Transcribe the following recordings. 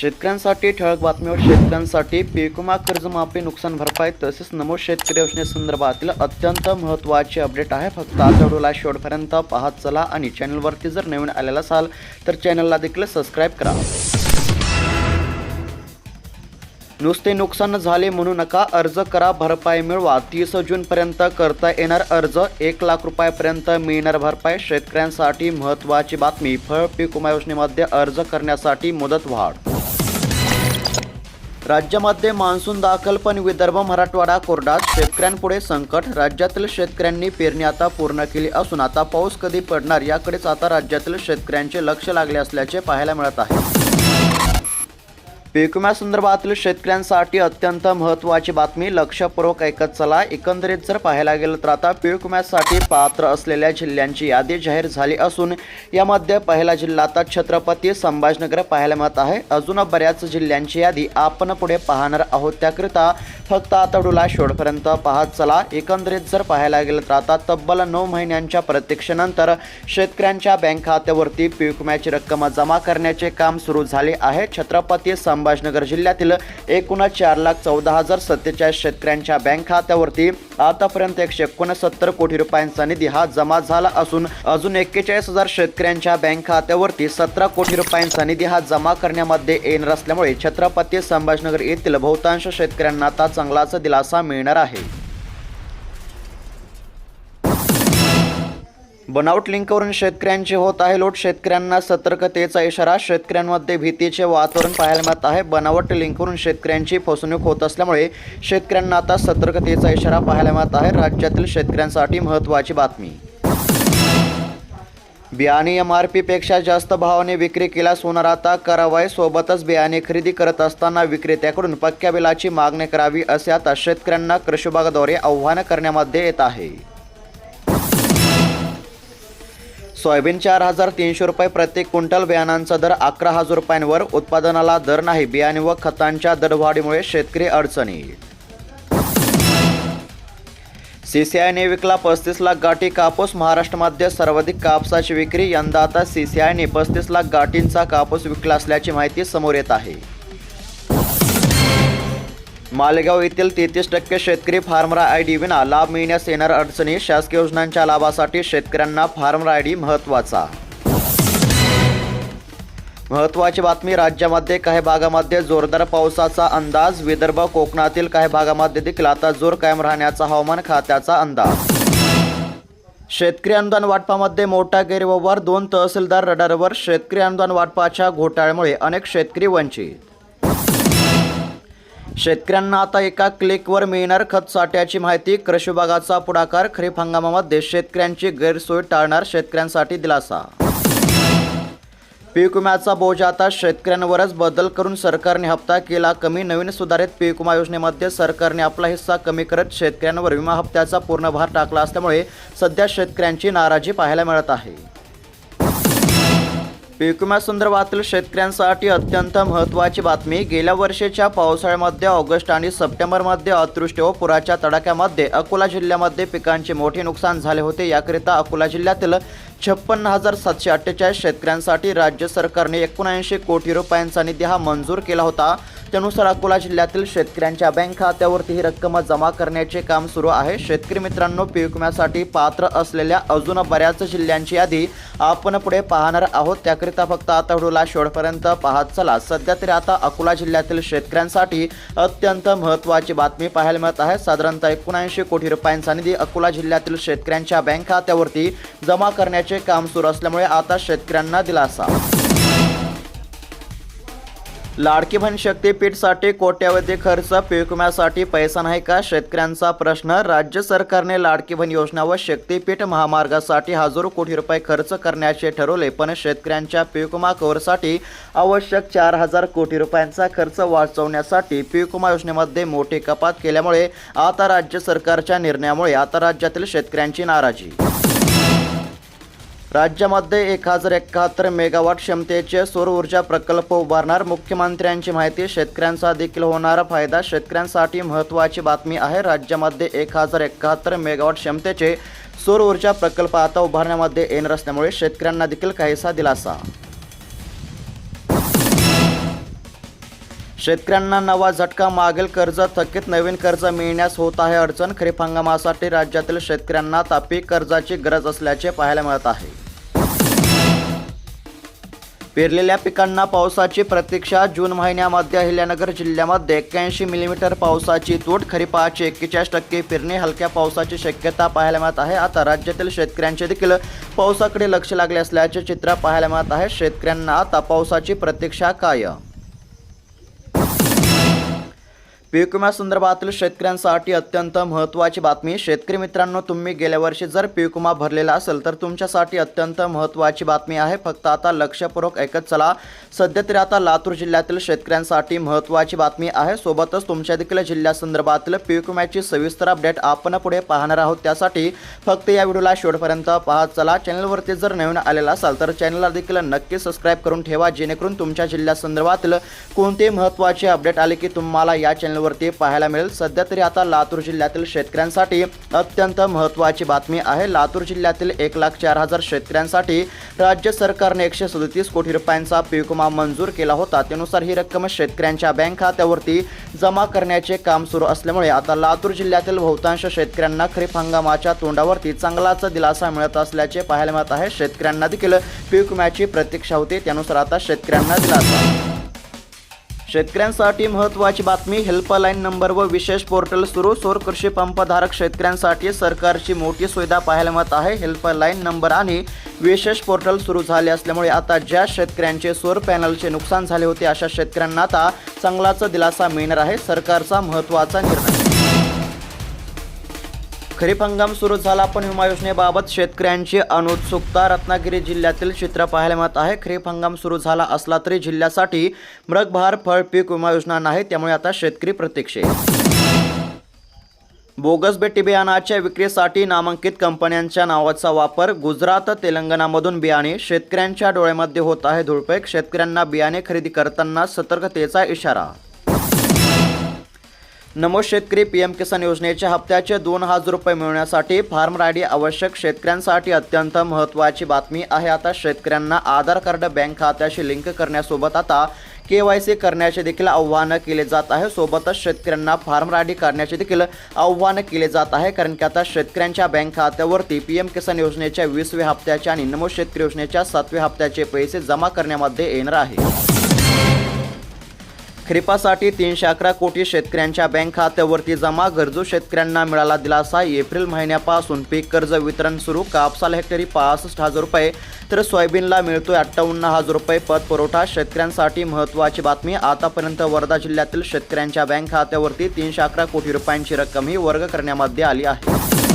शेतकऱ्यांसाठी ठळक बातमीवर शेतकऱ्यांसाठी पीक विमा कर्जमाफी नुकसान भरपाई तसेच नमो शेतकरी योजनेसंदर्भातील अत्यंत महत्त्वाची अपडेट आहे. फक्त आज व्हिडिओला शेवटपर्यंत पाहत चला आणि चॅनलवरती जर नवीन आलेला असाल तर चॅनलला देखील सबस्क्राईब करा. नुसते नुकसान झाले म्हणू नका अर्ज करा भरपाई मिळवा. तीस जूनपर्यंत करता येणार अर्ज एक लाख रुपयापर्यंत मिळणार भरपाई. शेतकऱ्यांसाठी महत्त्वाची बातमी फळ पीक विमा योजनेमध्ये अर्ज करण्यासाठी मुदत वाढ राज्यामध्ये मान्सून दाखल पण विदर्भ मराठवाडा कोरडात शेतकऱ्यांपुढे संकट. राज्यातील शेतकऱ्यांनी पेरणी आता पूर्ण केली असून आता पाऊस कधी पडणार याकडेच आता राज्यातील शेतकऱ्यांचे लक्ष लागले असल्याचे पाहायला मिळत आहे. विम्यासंदर्भातील शेतकऱ्यांसाठी अत्यंत महत्त्वाची बातमी. लक्षपूर्वक ऐकत चला. एकंदरीत जर पाहायला गेलं तर आता पीक विम्यासाठी पात्र असलेल्या जिल्ह्यांची यादी जाहीर झाली असून यामध्ये पहिला जिल्हा आता छत्रपती संभाजीनगर पाहायला मिळत आहे. अजून बऱ्याच जिल्ह्यांची यादी आपण पुढे पाहणार आहोत. त्याकरिता फक्त आतडूला डुला शेवटपर्यंत पाहत चला. एकंदरीत जर पाहायला गेलं तर आता तब्बल नऊ महिन्यांच्या प्रतीक्षेनंतर शेतकऱ्यांच्या बँक खात्यावरती पीक विम्याची रक्कम जमा करण्याचे काम सुरू झाले आहे. छत्रपती संभाजीनगर जिल्ह्यातील एकूण चार लाख चौदा हजार सत्तेचाळीस शेतकऱ्यांच्या बँक खात्यावरती आतापर्यंत एकशे एकोणसत्तर कोटी रुपयांचा निधी हा जमा झाला असून अजून एक्केचाळीस हजार शेतकऱ्यांच्या बँक खात्यावरती सतरा कोटी रुपयांचा निधी हा जमा करण्यामध्ये येणार असल्यामुळे छत्रपती संभाजीनगर येथील बहुतांश शेतकऱ्यांना आता चांगलाच दिलासा मिळणार आहे. बनावट लिंकवरून शेतकऱ्यांची होत आहे लूट. शेतकऱ्यांना सतर्कतेचा इशारा. शेतकऱ्यांमध्ये भीतीचे वातावरण पाहायला मिळत आहे. बनावट लिंकवरून शेतकऱ्यांची फसवणूक होत असल्यामुळे शेतकऱ्यांना आता सतर्कतेचा इशारा पाहायला मिळत आहे. राज्यातील शेतकऱ्यांसाठी महत्त्वाची बातमी. बियाणे एम आर पीपेक्षा जास्त भावाने विक्री केल्यास होणार आता कारवाई. सोबतच बियाणे खरेदी करत असताना विक्रेत्याकडून पक्क्या बिलाची मागणी करावी असे आता शेतकऱ्यांना कृषी विभागाद्वारे आव्हान करण्यामध्ये येत आहे. सोयाबीन चार हजार तीनशे रुपये प्रति क्विंटल बियाणांचा दर अकरा हजार रुपयांवर. उत्पादनाला दर नाही बियाणे व खतांच्या दरवाढीमुळे शेतकरी अडचणी सीसीआयने विकला पस्तीस लाख गाठी कापूस. महाराष्ट्रामध्ये सर्वाधिक कापसाची विक्री. यंदा आता सीसीआयने पस्तीस लाख गाठींचा कापूस विकला असल्याची माहिती समोर येत आहे. मालेगाव येथील तेहतीस टक्के शेतकरी फार्मर आय डी विना लाभ मिळण्यास येणार अडचणी शासकीय योजनांच्या लाभासाठी शेतकऱ्यांना फार्मर आय डी महत्त्वाचा. महत्त्वाची बातमी राज्यामध्ये काही भागामध्ये जोरदार पावसाचा अंदाज विदर्भ कोकणातील काही भागामध्ये देखील आता जोर कायम राहण्याचा हवामान खात्याचा अंदाज. शेतकरी अनुदान वाटपामध्ये मोठा गैरव्यवहार दोन तहसीलदार रडारवर शेतकरी अनुदान वाटपाच्या घोटाळ्यामुळे अनेक शेतकरी वंचित. शेतकऱ्यांना आता एका क्लिकवर मिळणार खत साठ्याची माहिती. कृषी विभागाचा पुढाकार खरीप हंगामामध्ये शेतकऱ्यांची गैरसोय टाळणार शेतकऱ्यांसाठी दिलासा. पीक विम्याचा बोजा आता शेतकऱ्यांवरच बदल करून सरकारने हप्ता केला कमी. नवीन सुधारित पीक विमा योजनेमध्ये सरकारने आपला हिस्सा कमी करत शेतकऱ्यांवर विमा हप्त्याचा पूर्ण भार टाकला असल्यामुळे सध्या शेतकऱ्यांची नाराजी पाहायला मिळत आहे. पीक विम्यासंदर्भातील शेतकऱ्यांसाठी अत्यंत महत्त्वाची बातमी. गेल्या वर्षीच्या पावसाळ्यामध्ये ऑगस्ट आणि सप्टेंबरमध्ये अतृष्टी व पुराच्या तडाख्यामध्ये अकोला जिल्ह्यामध्ये पिकांचे मोठे नुकसान झाले होते. याकरिता अकोला जिल्ह्यातील छप्पन्न हजार सातशे अठ्ठेचाळीस शेतकऱ्यांसाठी राज्य सरकारने एकोणऐंशी कोटी रुपयांचा निधी हा मंजूर केला होता. त्यानुसार अकोला जिल्ह्यातील शेतकऱ्यांच्या बँक खात्यावरती ही रक्कम जमा करण्याचे काम सुरू आहे. शेतकरी मित्रांनो पीक विम्यासाठी पात्र असलेल्या अजून बऱ्याच जिल्ह्यांची यादी आपण पुढे पाहणार आहोत. त्याकरिता फक्त आता व्हिडिओला शेवटपर्यंत पाहत चला. सध्या तरी आता अकोला जिल्ह्यातील शेतकऱ्यांसाठी अत्यंत महत्त्वाची बातमी पाहायला मिळत आहे. साधारणतः एकोणऐंशी कोटी रुपयांचा निधी अकोला जिल्ह्यातील शेतकऱ्यांच्या बँक खात्यावरती जमा करण्याचे काम सुरू असल्यामुळे आता शेतकऱ्यांना दिलासा. लाडकी बहीण शक्तीपीठसाठी कोट्यावधी खर्च पीक विम्यासाठी पैसा नाही का? शेतकऱ्यांचा प्रश्न राज्य सरकारने लाडकी बहीण योजना व शक्तीपीठ महामार्गासाठी हजारो कोटी रुपये खर्च करण्याचे ठरवले पण शेतकऱ्यांच्या पीक विमा आवश्यक चार हजार कोटी रुपयांचा खर्च वाचवण्यासाठी पीक विमा योजनेमध्ये मोठी कपात केल्यामुळे आता राज्य सरकारच्या निर्णयामुळे आता राज्यातील शेतकऱ्यांची नाराजी. राज्यामध्ये एक हजार एकाहत्तर मेगावॉट क्षमतेचे सौर ऊर्जा प्रकल्प उभारणार. मुख्यमंत्र्यांची माहिती शेतकऱ्यांचा देखील होणारा फायदा शेतकऱ्यांसाठी महत्त्वाची बातमी आहे. राज्यामध्ये एक हजार एकाहत्तर मेगावॉट क्षमतेचे सौर ऊर्जा प्रकल्प आता उभारण्यामध्ये येणार असल्यामुळे शेतकऱ्यांना देखील काहीसा दिलासा. शेतकऱ्यांना नवा झटका मागील कर्ज थकीत नवीन कर्ज मिळण्यास होत आहे अडचण. खरीप हंगामासाठी राज्यातील शेतकऱ्यांना तापी कर्जाची गरज असल्याचे पाहायला मिळत आहे. पेरलेल्या पिकांना पावसाची प्रतीक्षा. जून महिन्यामध्ये अहिल्यानगर जिल्ह्यामध्ये एक्क्याऐंशी मिलीमीटर पावसाची तूट. खरीपाची एक्केचाळीस टक्के पेरणी. हलक्या पावसाची शक्यता पाहायला मिळत आहे. आता राज्यातील शेतकऱ्यांचे देखील पावसाकडे लक्ष लागले असल्याचे चित्र पाहायला मिळत आहे. शेतकऱ्यांना आता पावसाची प्रतीक्षा काय पीक विम्यासंदर्भातील शेतकऱ्यांसाठी अत्यंत महत्त्वाची बातमी. शेतकरी मित्रांनो तुम्ही गेल्या वर्षी जर पीक विमा भरलेला असेल तर तुमच्यासाठी अत्यंत महत्त्वाची बातमी आहे. फक्त आता लक्षपूर्वक ऐकत चला. सध्या तरी आता लातूर जिल्ह्यातील शेतकऱ्यांसाठी महत्त्वाची बातमी आहे. सोबतच तुमच्या देखील जिल्ह्यासंदर्भातील पीक विम्याची सविस्तर अपडेट आपण पुढे पाहणार आहोत. त्यासाठी फक्त या व्हिडिओला शेवटपर्यंत पाहत चला. चॅनलवरती जर नवीन आलेला असाल तर चॅनलला देखील नक्की सबस्क्राईब करून ठेवा जेणेकरून तुमच्या जिल्ह्यासंदर्भातील कोणते महत्त्वाचे अपडेट आले की तुम्हाला या चॅनल चॅनलवरती पाहायला मिळेल. सध्या तरी आता लातूर जिल्ह्यातील शेतकऱ्यांसाठी अत्यंत महत्त्वाची बातमी आहे. लातूर जिल्ह्यातील एक लाख चार हजार शेतकऱ्यांसाठी राज्य सरकारने एकशे सदतीस कोटी रुपयांचा पीक विमा मंजूर केला होता. त्यानुसार ही रक्कम शेतकऱ्यांच्या बँक खात्यावरती जमा करण्याचे काम सुरू असल्यामुळे आता लातूर जिल्ह्यातील बहुतांश शेतकऱ्यांना खरीप हंगामाच्या तोंडावरती चांगलाच दिलासा मिळत असल्याचे पाहायला मिळत आहे. शेतकऱ्यांना देखील पीक विम्याची प्रतीक्षा होती. त्यानुसार आता शेतकऱ्यांना दिलासा. शेतकऱ्यांसाठी महत्त्वाची बातमी हेल्पलाईन नंबर व विशेष पोर्टल सुरू. सौर कृषी पंपधारक शेतकऱ्यांसाठी सरकारची मोठी सुविधा पाहायला मिळत आहे. हेल्पलाईन नंबर आणि विशेष पोर्टल सुरू झाले असल्यामुळे आता ज्या शेतकऱ्यांचे सौर पॅनलचे नुकसान झाले होते अशा शेतकऱ्यांना आता चांगलाच दिलासा मिळणार आहे. सरकारचा महत्त्वाचा निर्णय. खरीप हंगाम सुरू झाला पण विमा योजनेबाबत शेतकऱ्यांची अनुत्सुकता रत्नागिरी जिल्ह्यातील चित्र पाहायला मिळत आहे. खरीप हंगाम सुरू झाला असला तरी जिल्ह्यासाठी मृगभार फळ पीक विमा योजना नाही त्यामुळे आता शेतकरी प्रतीक्षेत बोगस बेटी बियाणाच्या विक्रीसाठी नामांकित कंपन्यांच्या नावाचा वापर गुजरात तेलंगणामधून बियाणे शेतकऱ्यांच्या डोळ्यामध्ये होत आहे धुळपेक. शेतकऱ्यांना बियाणे खरेदी करताना सतर्कतेचा इशारा नमो शेतकरी पी एम किसान योजनेच्या हप्त्याचे दोन हजार रुपये मिळवण्यासाठी फार्म रायडी आवश्यक शेतकऱ्यांसाठी अत्यंत महत्त्वाची बातमी आहे. आता शेतकऱ्यांना आधार कार्ड बँक खात्याशी लिंक करण्यासोबत आता के वाय सी करण्याचे देखील आव्हान केले जात आहे. सोबतच शेतकऱ्यांना फार्म रायडी करण्याचे देखील आव्हान केले जात आहे. कारण की आता शेतकऱ्यांच्या बँक खात्यावरती पी एम किसान योजनेच्या वीसव्या हप्त्याचे आणि नमो शेतकरी योजनेच्या सातव्या हप्त्याचे पैसे जमा करण्यामध्ये येणार आहे. खरीपासाठी तीनशे अकरा कोटी शेतकऱ्यांच्या बँक खात्यावरती जमा गरजू शेतकऱ्यांना मिळाला दिलासा. एप्रिल महिन्यापासून पीक कर्ज वितरण सुरू. कापसाला हेक्टरी पासष्ट हजार रुपये तर सोयाबीनला मिळतोय अठ्ठावन्न हजार रुपये पत पुरवठा. शेतकऱ्यांसाठी महत्त्वाची बातमी आतापर्यंत वर्धा जिल्ह्यातील शेतकऱ्यांच्या बँक खात्यावरती तीनशे अकरा कोटी रुपयांची रक्कम ही वर्ग करण्यामध्ये आली आहे.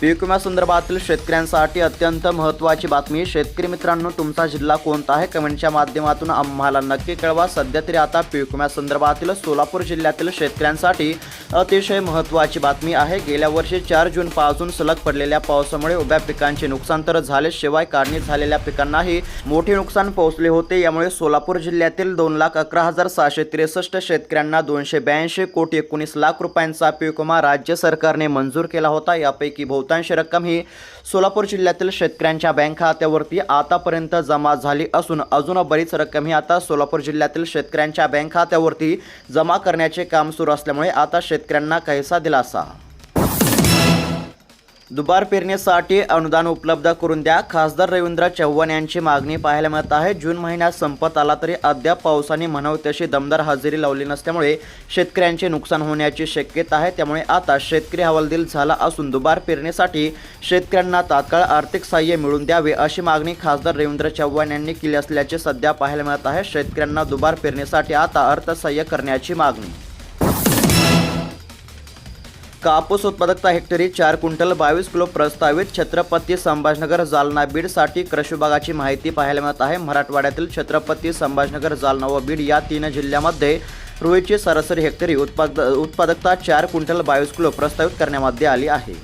पीक विम्यासंदर्भातील शेतकऱ्यांसाठी अत्यंत महत्त्वाची बातमी. शेतकरी मित्रांनो तुमचा जिल्हा कोणता आहे? कमेंटच्या माध्यमातून आम्हाला नक्की कळवा. सध्या तरी आता पीक विम्यासंदर्भातील सोलापूर जिल्ह्यातील शेतकऱ्यांसाठी अतिशय महत्त्वाची बातमी आहे. गेल्या वर्षी चार जूनपासून सलग पडलेल्या पावसामुळे उभ्या पिकांचे नुकसान तर झाले शिवाय काढणी झालेल्या पिकांनाही मोठे नुकसान पोहोचले होते. यामुळे सोलापूर जिल्ह्यातील दोन लाख अकरा हजार सहाशे त्रेसष्ट शेतकऱ्यांना दोनशे ब्याऐंशी कोटी एकोणीस लाख रुपयांचा पीक विमा राज्य सरकारने मंजूर केला होता. यापैकी बहुतांश रक्कम ही सोलापूर जिल्ह्यातील शेतकऱ्यांच्या बँक खात्यावरती आतापर्यंत जमा झाली असून अजून बरीच रक्कम ही आता सोलापूर जिल्ह्यातील शेतकऱ्यांच्या बँक खात्यावरती जमा करण्याचे काम सुरू असल्यामुळे आता शेतकऱ्यांना काहीसा दिलासा. दुबार पेरणीसाठी अनुदान उपलब्ध करून द्या. खासदार रवींद्र चव्हाण यांची मागणी पाहायला मिळत आहे. जून महिन्यात संपत आला तरी अद्याप पावसाने म्हणावी तशी दमदार हजेरी लावली नसल्यामुळे शेतकऱ्यांचे नुकसान होण्याची शक्यता आहे. त्यामुळे आता शेतकरी हवालदिल झाला असून दुबार पेरणीसाठी शेतकऱ्यांना तात्काळ आर्थिक सहाय्य मिळून द्यावे अशी मागणी खासदार रवींद्र चव्हाण यांनी केली असल्याचे सध्या पाहायला मिळत आहे. शेतकऱ्यांना दुबार पेरणीसाठी आता अर्थसहाय्य करण्याची मागणी कापूस उत्पादकता हेक्टरी चार क्विंटल बावीस किलो प्रस्तावित छत्रपती संभाजनगर जालना बीडसाठी कृषी विभागाची माहिती पाहायला मिळत आहे. मराठवाड्यातील छत्रपती संभाजनगर जालना व बीड या तीन जिल्ह्यामध्ये रुईची सरासरी हेक्टरी उत्पाद उत्पादकता चार क्विंटल बावीस किलो प्रस्तावित करण्यामध्ये आली आहे.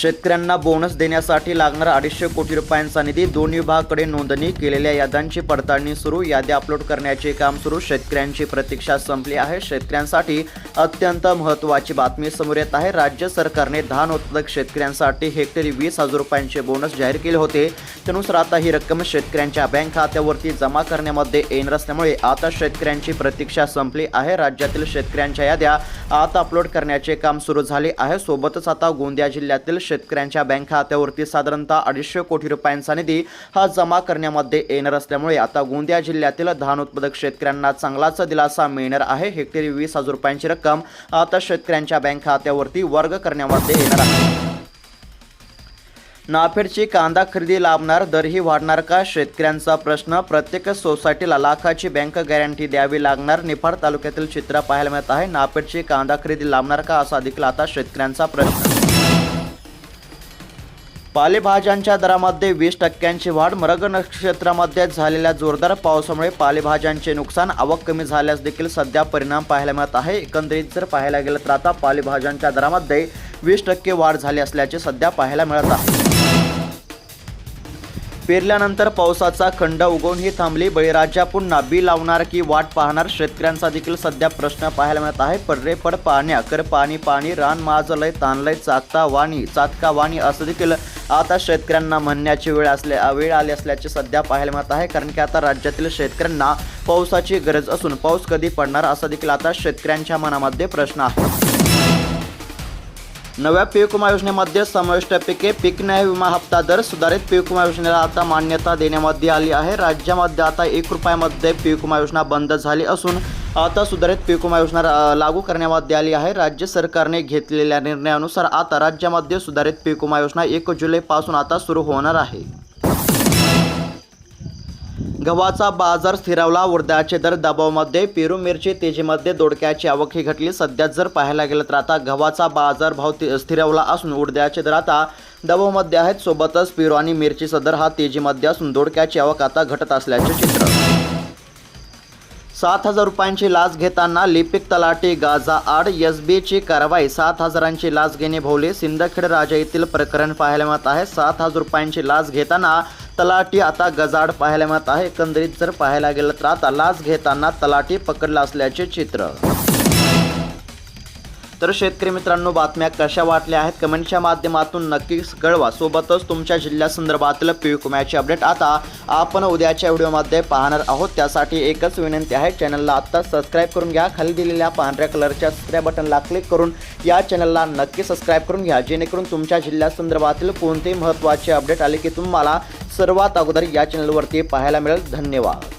शेतकऱ्यांना बोनस देण्यासाठी लागणारा अडीचशे कोटी रुपयांचा निधी दोन विभागाकडे नोंदणी केलेल्या याद्यांची पडताळणी सुरू. याद्या अपलोड करण्याचे काम सुरू. शेतकऱ्यांची प्रतीक्षा संपली आहे. शेतकऱ्यांसाठी अत्यंत महत्त्वाची बातमी समोर येत आहे. राज्य सरकारने धान उत्पादक शेतकऱ्यांसाठी हेक्टरी वीस हजार रुपयांचे बोनस जाहीर केले होते. त्यानुसार आता ही रक्कम शेतकऱ्यांच्या बँक खात्यावरती जमा करण्यामध्ये येणार असल्यामुळे आता शेतकऱ्यांची प्रतीक्षा संपली आहे. राज्यातील शेतकऱ्यांच्या याद्या आता अपलोड करण्याचे काम सुरू झाले आहे. सोबतच आता गोंदिया जिल्ह्यातील शेतकऱ्यांच्या बँक खात्यावरती साधारणतः अडीचशे कोटी रुपयांचा निधी हा जमा करण्यामध्ये येणार असल्यामुळे आता गोंदिया जिल्ह्यातील धान उत्पादक शेतकऱ्यांना चांगलाच दिलासा मिळणार आहे. हेक्टरी वीस हजार रुपयांची रक्कम आता शेतकऱ्यांच्या बँक खात्यावरती वर्ग करण्यामध्ये येणार आहे. नाफेडची कांदा खरेदी लाभणार दरही वाढणार का? शेतकऱ्यांचा प्रश्न प्रत्येक सोसायटीला लाखाची बँक गॅरंटी द्यावी लागणार? निफाड तालुक्यातील चित्र पाहायला मिळत आहे. नाफेडची कांदा खरेदी लाभणार का? असा देखील आता शेतकऱ्यांचा प्रश्न. पालेभाज्यांच्या दरामध्ये वीस टक्क्यांची वाढ. मृग नक्षत्रामध्ये झालेल्या जोरदार पावसामुळे पालेभाज्यांचे नुकसान आवक कमी झाल्यास देखील सध्या परिणाम पाहायला मिळत आहे. एकंदरीत जर पाहायला गेलं तर आता पालेभाज्यांच्या दरामध्ये वीस टक्के वाढ झाली असल्याचे सध्या पाहायला मिळत आहे. पेरल्यानंतर पावसाचा खंड उगवून ही थांबली. बळीराजा पुन्हा बी लावणार की वाट पाहणार? शेतकऱ्यांचा देखील सध्या प्रश्न पाहायला मिळत आहे. पडरे पड पाण्या कर पाणी पाणी रान माजलय तानलय चाकता वाणी चातका वाणी असं देखील आता शेतकऱ्यांना म्हणण्याची वेळ असल्या वेळ आली असल्याचे सध्या पाहायला मिळत आहे. कारण की आता राज्यातील शेतकऱ्यांना पावसाची गरज असून पाऊस कधी पडणार असा देखील आता शेतकऱ्यांच्या मनामध्ये प्रश्न आहे. नव्या पीक विमा योजनेमध्ये समाविष्ट पिके पीक न्याय विमा हप्ता दर सुधारित पीक विमा योजनेला आता मान्यता देण्यामध्ये आली आहे. राज्यामध्ये आता एक रुपयामध्ये पीक विमा योजना बंद झाली असून आता सुधारित पीक विमा योजना लागू करण्यामध्ये आली आहे. राज्य सरकारने घेतलेल्या निर्णयानुसार आता राज्यामध्ये सुधारित पीक विमा योजना एक जुलैपासून आता सुरू होणार आहे. गव्हाचा बाजार स्थिरावला वर्ध्याचे दर दबावामध्ये पेरू मिरची तेजीमध्ये दोडक्याची आवकही घटली. सध्या जर पाहायला गेलं तर आता गव्हाचा बाजार भाव ति- स्थिरावला असून उडद्याचे दर आता दबावामध्ये आहेत. सोबतच पेरू आणि मिरचीचा दर हा तेजीमध्ये असून दोडक्याची आवक आता घटत असल्याचे चित्र. सात हजार रुपयांची लाच घेताना लिपिक तलाटी गाजा आड एस बीची कारवाई. सात हजारांची लाच घेणे भोवले. सिंदखेड राजा येथील प्रकरण पाहायला मिळत आहे. सात हजार रुपयांची लाच घेताना तलाठी आता गजाड पाहायला मिळत आहे. एकंदरीत जर पाहायला गेलं तर आता लाच घेताना तलाठी पकडला असल्याचे चित्र. तर शेतकरी मित्रांनो बातम्या कशा वाटल्या आहेत? कमेंटच्या माध्यमातून नक्कीच कळवा. सोबतच तुमच्या जिल्ह्यासंदर्भातील पीक विम्याचे अपडेट आता आपण उद्याच्या व्हिडिओमध्ये पाहणार आहोत. त्यासाठी एकच विनंती आहे चॅनलला आत्ता सबस्क्राईब करून घ्या. खाली दिलेल्या पांढऱ्या कलरच्या सबस्क्राईब बटनला क्लिक करून या चॅनलला नक्की सबस्क्राईब करून घ्या. जेणेकरून तुमच्या जिल्ह्यासंदर्भातील कोणतेही महत्त्वाचे अपडेट आले की तुम्हाला सर्वात अगोदर या चॅनलवरती पाहायला मिळेल. धन्यवाद.